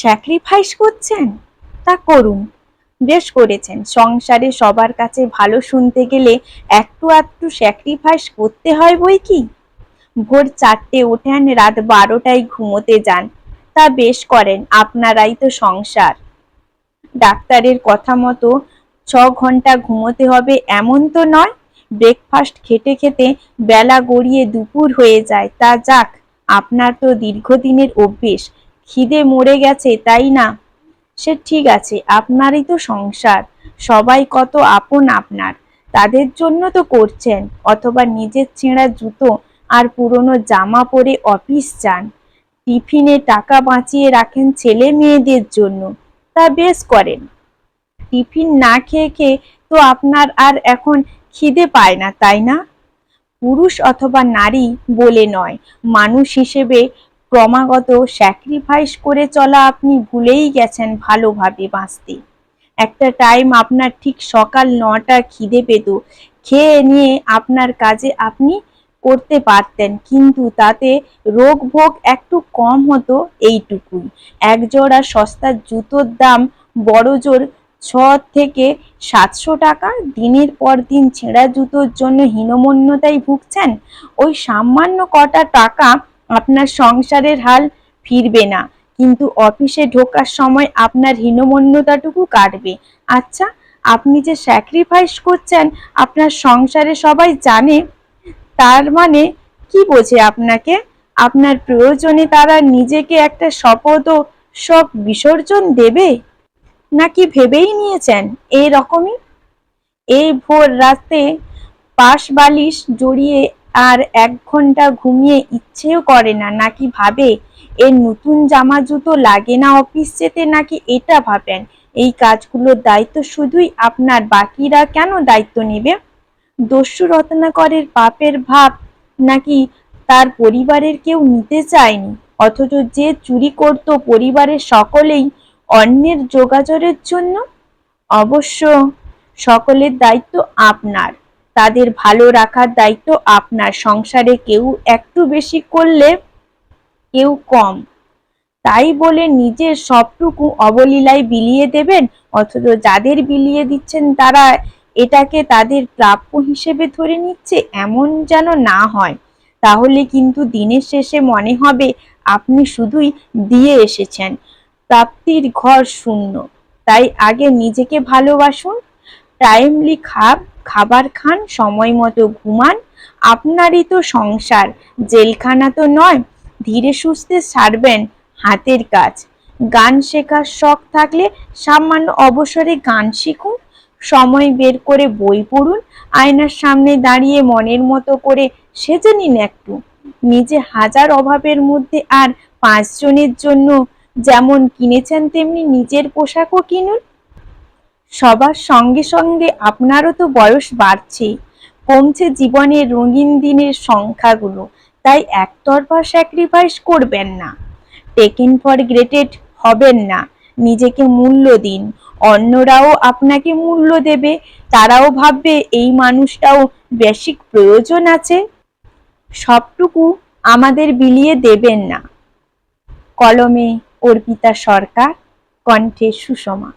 Sacrifice করছেন? তা করুন। বেশ করেছেন। সংসারে সবার কাছে ভালো শুনতে গেলে একটু আধটু স্যাক্রিফাইস করতে হয় বই কি? ভোর চারটে ওঠেন, রাত বারোটায় ঘুমোতে যান। তা বেশ করেন, আপনারাই তো সংসার। ডাক্তারের কথা মতো ছ ঘণ্টা ঘুমোতে হবে এমন তো নয়। ব্রেকফাস্ট খেতে খেতে বেলা গড়িয়ে দুপুর হয়ে যায়। তা যাক, আপনার তো দীর্ঘদিনের অভ্যেস। খিদে মরে গেছে, তাই না? সে ঠিক আছে, আপনারই তো সংসার। সবাই কত আপন আপনার। তাদের জন্য তো করছেন, অথবা নিজের ছেঁড়া জুতো আর পুরনো জামা পরে অফিস যান। টিফিনে টাকা বাঁচিয়ে রাখেন ছেলে মেয়েদের জন্য। তা বেশ করেন। টিফিন না খেয়ে খেয়ে তো আপনার আর এখন খিদে পায় না, তাই না? পুরুষ অথবা নারী বলে নয়, মানুষ হিসেবে ক্রমাগত স্যাক্রিফাইস করে চলা আপনি ভুলেই গেছেন ভালোভাবে বাঁচতে। একটা টাইম আপনার ঠিক সকাল নটা খিদে পেত, খেয়ে নিয়ে আপনার কাজে আপনি করতে পারতেন, কিন্তু তাতে রোগ ভোগ একটু কম হতো এইটুকুই। এক জোড়া সস্তার জুতোর দাম বড় জোর, ছ থেকে সাতশো টাকা, দিনের পর দিন ছেঁড়া জুতোর জন্য হীনমন্যতায় ভুগছেন? ওই সামান্য কটা টাকা আপনার সংসারের হাল ফিরবে না। কিন্তু অফিসে ঢোকার সময় আপনার হীনমন্যতাটুকু কাটবে। আচ্ছা আপনি যে স্যাক্রিফাইস করছেন, আপনার সংসারে সবাই জানে, তার মানে কি বোঝে আপনাকে? আপনার প্রয়োজনে তারা নিজেকে একটা শপথ ও সব বিসর্জন দেবে? নাকি ভেবেই নিয়েছেন এই রকমই এই ভোর রাতে পাশ বালিশ জড়িয়ে আর এক ঘণ্টা ঘুমিয়ে ইচ্ছেও করে না। নাকি ভাবে, এর নতুন জামা জুতো লাগে না অফিস যেতে? নাকি এটা ভাবেন, এই কাজগুলোর দায়িত্ব শুধুই আপনার, বাকিরা কেন দায়িত্ব নেবে? দস্যু রত্নাকরের পাপের ভাব নাকি তার পরিবারের কেউ নিতে চায়নি? অথচ যে চুরি করত পরিবারের সকলেই অন্যের যোগাযোগের জন্য? অবশ্য সকলের দায়িত্ব আপনার। তাদের ভালো রাখার দায়িত্ব আপনার। সংসারে কেউ একটু বেশি করলে কেউ কম। তাই বলে নিজের সবটুকু অবলীলায় বিলিয়ে দেবেন, অথচ যাদের বিলিয়ে দিচ্ছেন তারা এটাকে তাদের প্রাপ্য হিসেবে ধরে নিচ্ছে, এমন যেন না হয়। তাহলে কিন্তু দিনের শেষে মনে হবে আপনি শুধুই দিয়ে এসেছেন। প্রাপ্তির ঘর শূন্য। তাই আগে নিজেকে ভালোবাসুন, টাইমলি খাব খাবার খান, সময় মতো ঘুমান। আপনারই তো সংসার, জেলখানা তো নয়। ধীরে সুস্থে সারবেন হাতের কাজ। গান শেখার শখ থাকলে সামান্য অবসরে গান শিখুন। সময় বের করে বই পড়ুন। আয়নার সামনে দাঁড়িয়ে মনের মতো করে সেজে নিন একটু। নিজে হাজার অভাবের মধ্যে আর পাঁচজনের জন্য যেমন কিনেছেন, তেমনি নিজের পোশাকও কিনুন। সবার সঙ্গে সঙ্গে আপনারও তো বয়স বাড়ছে কমছে জীবনের রঙিন দিনের সংখ্যাগুলো, তাই একতরফা স্যাক্রিফাইস করবেন না। টেকেন ফর গ্রেটেড হবেন না। নিজেকে মূল্য দিন। অন্যরাও আপনাকে মূল্য দেবে। তারাও ভাববে এই মানুষটাও বেসিক প্রয়োজন আছে। সবটুকু আমাদের বিলিয়ে দেবেন না। কলমে অর্পিতা সরকার, কণ্ঠে সুষমা।